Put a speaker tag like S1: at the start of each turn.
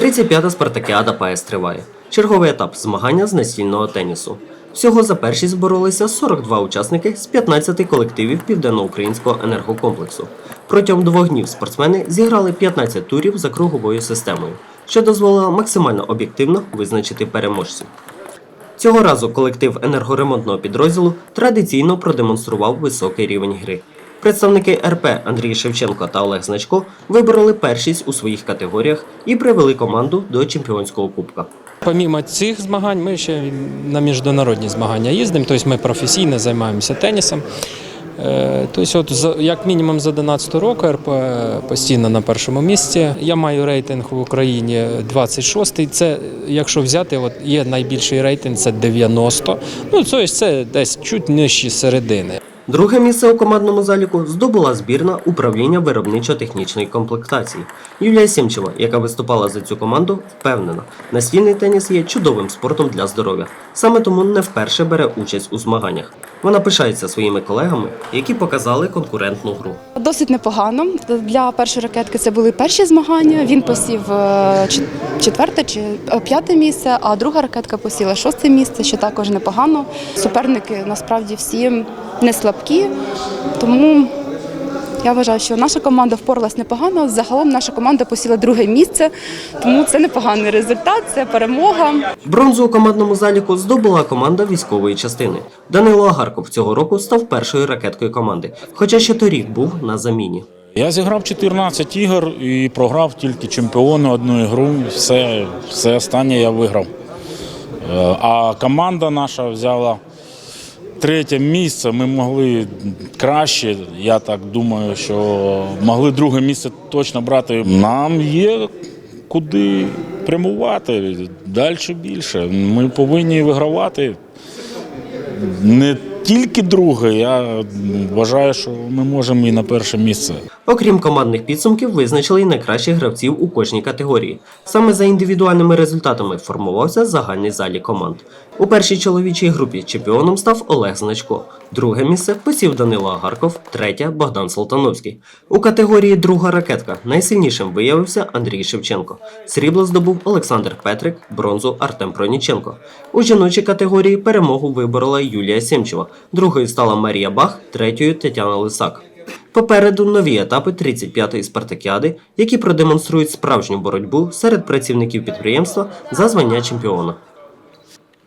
S1: 35-та спартакіада ПАЕС триває. Черговий етап змагання з настільного тенісу. Всього за першість боролися 42 учасники з 15 колективів південноукраїнського енергокомплексу. Протягом двох днів спортсмени зіграли 15 турів за круговою системою, що дозволило максимально об'єктивно визначити переможців. Цього разу колектив енергоремонтного підрозділу традиційно продемонстрував високий рівень гри. Представники РП Андрій Шевченко та Олег Значко вибороли першість у своїх категоріях і привели команду до чемпіонського кубка.
S2: Помімо цих змагань, ми ще на міжнародні змагання їздимо, тобто ми професійно займаємося тенісом. Е, Тобто, от за- як мінімум з 11 року РП постійно на першому місці. Я маю рейтинг в Україні 26-й. Це, якщо взяти, от є найбільший рейтинг це 90. Ну, тобто це десь чуть нижче середини.
S1: Друге місце у командному заліку здобула збірна управління виробничо-технічної комплектації. Юлія Сімчева, яка виступала за цю команду, впевнена, настільний теніс є чудовим спортом для здоров'я. Саме тому не вперше бере участь у змаганнях. Вона пишається своїми колегами, які показали конкурентну гру.
S3: Досить непогано. Для першої ракетки це були перші змагання. Він посів е, четверте чи е, п'яте місце, а друга ракетка посіла шосте місце, що також непогано. Суперники насправді всі не слабкі, тому я вважаю, що наша команда впоралась непогано. Загалом наша команда посіла друге місце, тому це непоганий результат, це перемога.
S1: Бронзу у командному заліку здобула команда військової частини. Данило Агарков цього року став першою ракеткою команди, хоча ще торік був на заміні.
S4: Я зіграв 14 ігор і програв тільки чемпіону одну ігру. Все, все останнє я виграв. Е, А команда наша взяла третє місце. Ми могли краще. Я так думаю, що могли друге місце точно брати. Нам є куди прямувати далі більше. Ми повинні вигравати. Не тільки друге, я вважаю, що ми можемо і на перше місце.
S1: Окрім командних підсумків, визначили й найкращих гравців у кожній категорії. Саме за індивідуальними результатами формувався загальний залік команд. У першій чоловічій групі чемпіоном став Олег Значко. Друге місце посів Данило Агарков, третє Богдан Солтановський. У категорії друга ракетка найсильнішим виявився Андрій Шевченко. Срібло здобув Олександр Петрик, бронзу Артем Проніченко. У жіночій категорії перемогу виборола Юлія Сімчева. Другою стала Марія Бах, третьою Тетяна Лисак. Попереду нові етапи 35-ї спартакіади, які продемонструють справжню боротьбу серед працівників підприємства за звання чемпіона.